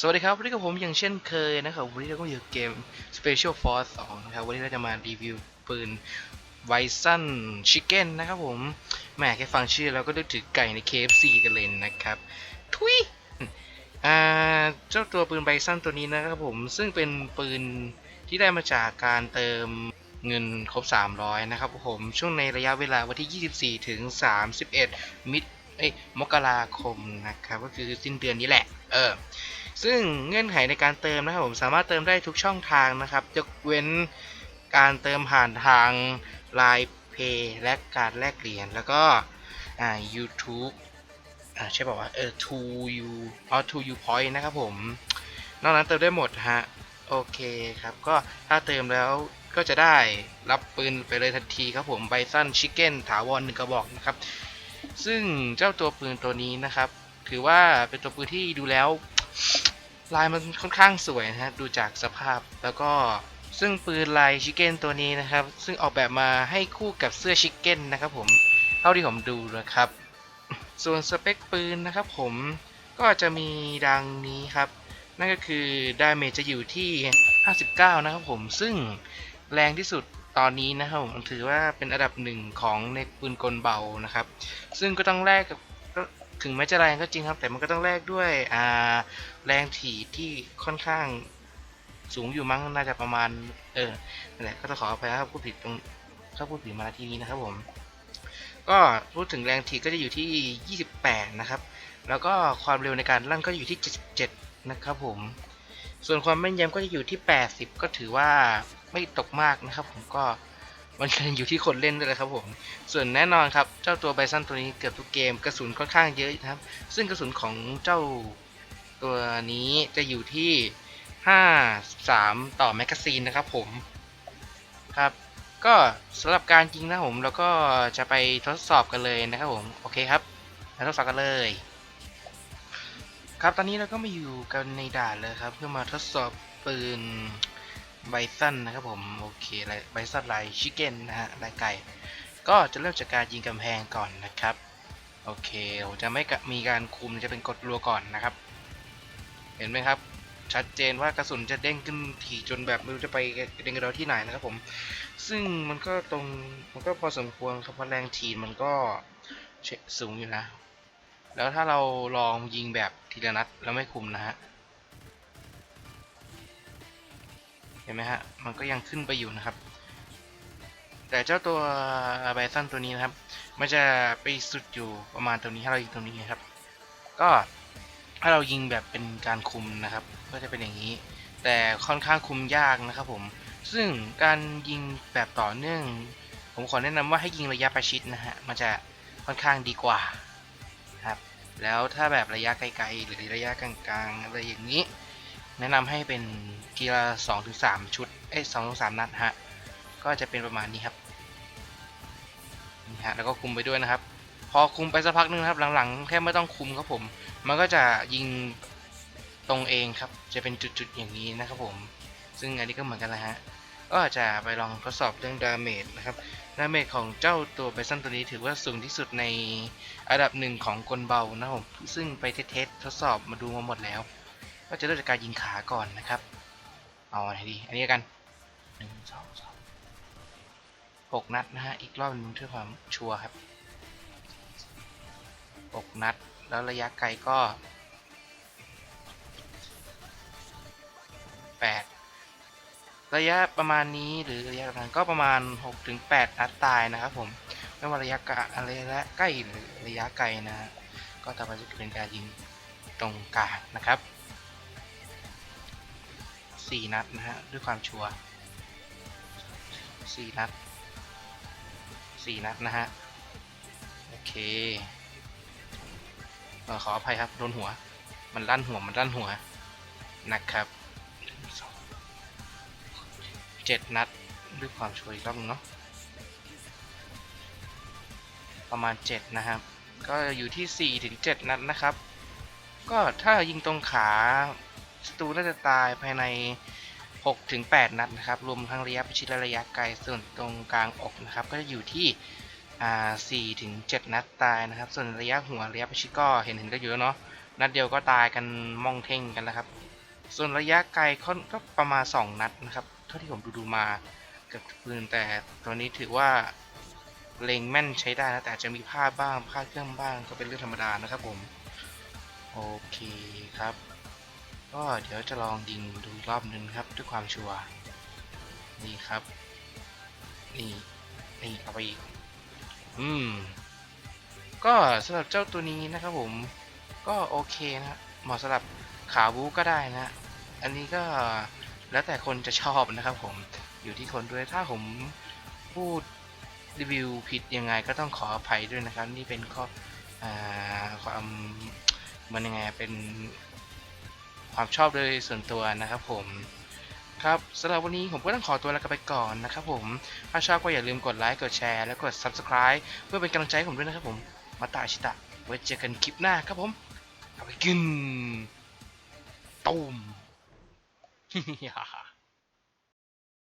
สวัสดีครับวันนี้กับผมอย่างเช่นเคยนะครับวันนี้เราก็อยู่เกม Special Force 2นะครับวันนี้เราจะมารีวิวปืน w i s o n Chicken นะครับผมแหมแค่ฟังชื่อเราก็นึกถึงไก่ใน KFC กันเลยนะครับทุยอ่าเจ้าตัวปืนไบซันตัวนี้นะครับผมซึ่งเป็นปืนที่ได้มาจากการเติมเงินครบ 300 นะครับผมช่วงในระยะเวลาวันที่ 24 ถึง 31 มิเอ้ยมกราคมนะครับก็คือสิ้นเดือนนี้แหละ เออ ซึ่งเงื่อนไขในการเติมนะครับผมสามารถเติมได้ทุกช่องทางนะครับยกเว้นการเติมผ่านทาง Line Pay และการแลกเหรียญแล้วก็อ่า YouTube อ่าใช่ป่าวะเออ to you อ๋อ to you point นะครับผม นอกนั้นเติมได้หมดฮะ โอเคครับ ก็ถ้าเติมแล้วก็จะได้รับปืนไปเลยทันทีครับผมไบซันชิคเก้นถาวรหนึ่งกระบอกนะครับ ซึ่งเจ้าตัวปืนตัวนี้นะครับ ถือว่าเป็นตัวปืนที่ดูแล้ว ลายมันค่อนข้างสวยนะฮะดูจากสภาพแล้วก็ซึ่งปืนลายชิคเก้นตัวนี้นะครับ ซึ่งออกแบบมาให้คู่กับเสื้อชิคเก้นนะครับผมเท่าที่ผมดูนะครับ ส่วนสเปคปืนนะครับผมก็จะมีดังนี้ครับ นั่นก็คือดาเมจจะอยู่ที่ 59 นะครับผมซึ่งแรงที่สุดตอนนี้นะครับผมถือว่าเป็นอันดับหนึ่งของในปืนกลเบานะครับ ซึ่งก็ต้องแลกกับ ถึงแม้จะแรงก็จริงครับ แต่มันก็ต้องแลกด้วยอ่าแรงถีบที่ค่อนข้างสูงอยู่มั้งน่าจะประมาณ เออนั่นแหละก็ต้องขออภัยครับพูดผิดตรงถ้าพูดผิดมาทีนี้นะครับผม ก็พูดถึงแรงถีบก็จะอยู่ที่ 28 นะครับ แล้วก็ความเร็วในการลั่นก็อยู่ที่ 77 นะครับผม ส่วนความแม่นยำก็จะอยู่ที่ 80 ก็ถือว่าไม่ตกมากนะครับผมก็ มันอยู่ที่คนเล่นด้วยนะครับผม ส่วนแน่นอนครับ เจ้าตัวไบซันตัวนี้เกือบทุกเกมกระสุนค่อนข้างเยอะนะครับ ซึ่งกระสุนของเจ้าตัวนี้จะอยู่ที่ 53 ต่อแมกกาซีนนะครับผมครับ ก็สำหรับการยิงนะผมเราก็จะไปทดสอบกันเลยนะครับผมโอเคครับมาทดสอบกันเลย ครับตอนนี้เราก็มาอยู่กันในด่านเลยครับ เพื่อมาทดสอบปืน ไบซันนะครับผม โอเคไบซันลายชิคเก้นนะฮะลายไก่ ก็จะเริ่มจากการยิงกำแพงก่อนนะครับ โอเคผมจะไม่กะมีการคุมจะเป็นกดรัวก่อนนะครับ เห็นไหมครับ ชัดเจนว่ากระสุนจะเด้งขึ้นถี่จนแบบไม่รู้จะไปเด้งกระโดดที่ไหนนะครับผม ซึ่งมันก็ตรงมันก็พอสมควรครับเพราะแรงถีบมันก็สูงอยู่นะ แล้วถ้าเราลองยิงแบบทีละนัดแล้วไม่คุมนะฮะ ห็นไหมฮะ มันก็ยังขึ้นไปอยู่นะครับ แต่เจ้าตัวไบซันตัวนี้นะครับ มันจะไปสุดอยู่ประมาณตรงนี้ถ้าเรายิงตรงนี้นะครับ ก็ถ้าเรายิงแบบเป็นการคุมนะครับ ก็จะเป็นอย่างนี้ แต่ค่อนข้างคุมยากนะครับผม ซึ่งการยิงแบบต่อเนื่อง ผมขอแนะนำว่าให้ยิงระยะประชิดนะฮะ มันจะค่อนข้างดีกว่าครับ แล้วถ้าแบบระยะไกลๆหรือระยะกลางๆอะไรอย่างนี้ แนะนำให้เป็นทีละสองถึงสามชุด เอ้ยสองถึงสามนัดฮะ ก็จะเป็นประมาณนี้ครับ นี่ฮะ แล้วก็คุมไปด้วยนะครับ พอคุมไปสักพักนึงนะครับหลังๆ แค่ไม่ต้องคุมครับผม มันก็จะยิงตรงเองครับ จะเป็นจุดๆอย่างนี้นะครับผม ซึ่งอันนี้ก็เหมือนกันแหละฮะ ก็จะไปลองทดสอบเรื่องดาเมจนะครับ ดาเมจของเจ้าตัวไบซันตัวนี้ถือว่าสูงที่สุดในอันดับหนึ่งของกลเบานะครับผม ซึ่งไปเทสทดสอบมาดูมาหมดแล้ว ก็จะเริ่มจากการยิงขาก่อนนะครับ เอาอะไรดี อันนี้กันหนึ่งสองสามหกนัดนะฮะ อีกรอบนึงเพื่อความชัวร์ครับหกนัด แล้วระยะไกลก็แปดระยะประมาณนี้หรือระยะประมาณก็ประมาณหกถึงแปดนัดตายนะครับผมไม่ว่าระยะกะอะไรและใกล้หรือระยะไกลนะฮะก็ต่อไปจะเป็นการยิงตรงกลางนะครับ สี่นัดนะฮะด้วยความชัวร์สี่นัดสี่นัดนะฮะ โอเคเออขออภัยครับโดนหัว มันลั่นหัวมันลั่นหัวนะครับเจ็ดนัดด้วยความชัวร์อีกรอบนึงเนาะประมาณเจ็ดนะครับ ก็อยู่ที่สี่ถึงเจ็ดนัดนะครับ ก็ถ้ายิงตรงขา ศัตรูน่าจะตายภายใน6ถึง8นัดนะครับ รวมทั้งระยะประชิดและระยะไกลส่วนตรงกลางอกนะครับ ก็จะอยู่ที่อ่า4ถึง7นัดตายนะครับ ส่วนระยะหัวระยะประชิดก็เห็นเห็นกันอยู่แล้วเนาะนัดเดียวก็ตายกันมองเท่งกันแล้วครับ ส่วนระยะไกลค่อนก็ประมาณ 2 นัดนะครับ เท่าที่ผมดูดูมากับปืนแต่ตัวนี้ถือว่าเล็งแม่นใช้ได้นะแต่จะมีพลาดบ้างพลาดเครื่องบ้างก็เป็นเรื่องธรรมดานะครับผม โอเคครับ ก็เดี๋ยวจะลองยิงดูรอบหนึงครับด้วยความชัวร์นี่ครับ นี่นี่เอาไปอีกอืม ก็สำหรับเจ้าตัวนี้นะครับผมก็โอเคนะเหมาะสำหรับขาบูก็ได้นะ อันนี้ก็แล้วแต่คนจะชอบนะครับผมอยู่ที่คนด้วยถ้าผมพูดรีวิวผิดยังไงก็ต้องขออภัยด้วยนะครับ นี่เป็นข้ออความมันยังไงเป็น ความชอบโดยส่วนตัวนะครับผมครับสำหรับวันนี้ผมก็ต้องขอตัวลากันไปก่อนนะครับผม ถ้าชอบก็อย่าลืมกดไลค์กดแชร์และกด Subscribe เพื่อเป็นกำลังใจให้ผมด้วยนะครับผม มาตาชิตะ ไว้เจอกันคลิปหน้าครับผมเอาไปกินตูม